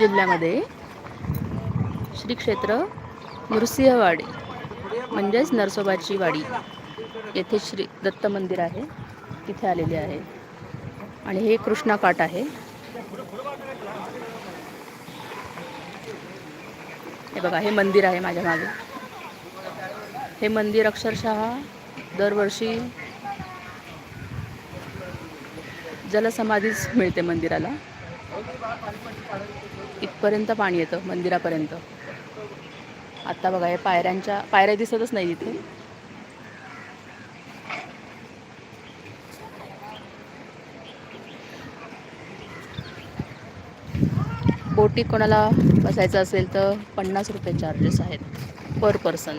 जिल्ह्यामध्ये श्री क्षेत्र नृसिंहवाडी म्हणजेच नरसोबाची वाडी येथे श्री दत्त मंदिर आहे. तिथे आलेले आहे. आणि हे कृष्णा काठ आहे. हे बघा हे मंदिर आहे माझ्या मागे. हे मंदिर अक्षरशः दरवर्षी जलसमाधीच मिळते मंदिराला. इथपर्यंत पाणी येतं मंदिरापर्यंत. आत्ता बघा हे पायऱ्यांच्या पायऱ्या दिसतच नाही इथे. बोटी कोणाला बसायचं असेल तर पन्नास रुपये चार्जेस आहेत पर पर्सन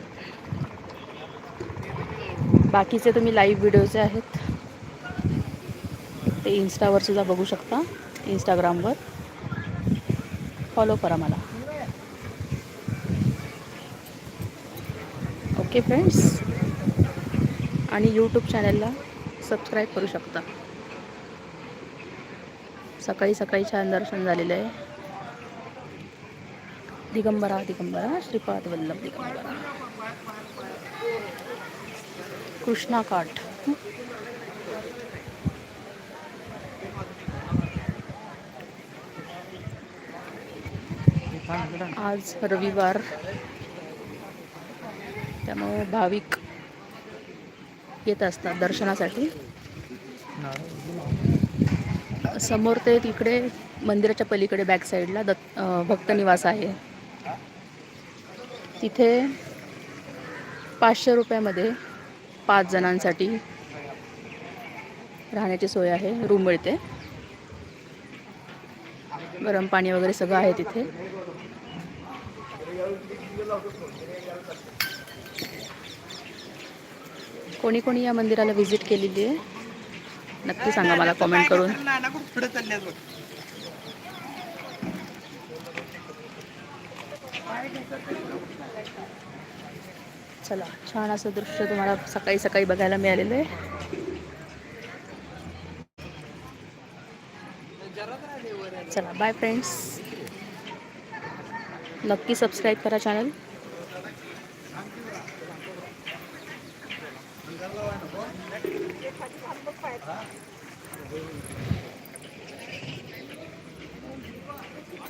बाकीचे तुम्ही लाईव्ह व्हिडिओचे आहेत ते इन्स्टावर सुद्धा बघू शकता इंस्टाग्रामवर फॉलो करा मला. Okay friends. आणि यूट्यूब चॅनलला सबस्क्राईब करू शकता. सकाळी सकाळी छान दर्शन झालेलं आहे. दिगंबरा दिगंबरा श्रीपाद वल्लभ दिगंबरा. कृष्णा काठ. आज रविवार. त्यामुळे भाविक येत असतात दर्शनासाठी. समोर ते तिकडे मंदिराच्या पलीकडे बॅक साईडला दत्त भक्तनिवास आहे. तिथे पाचशे रुपयामध्ये पाच जणांसाठी राहण्याची सोय आहे. रूम मिळते. गरम पाणी वगैरे सगळं आहे तिथे. कोणी कोणी या मंदिराला व्हिजिट केलेली आहे? नक्की सांगा मला कॉमेंट करून. चला छान असं दृश्य तुम्हाला सकाळी सकाळी बघायला मिळालेलं आहे. चला बाय फ्रेंड्स नक्की सबस्क्राईब करा चॅनल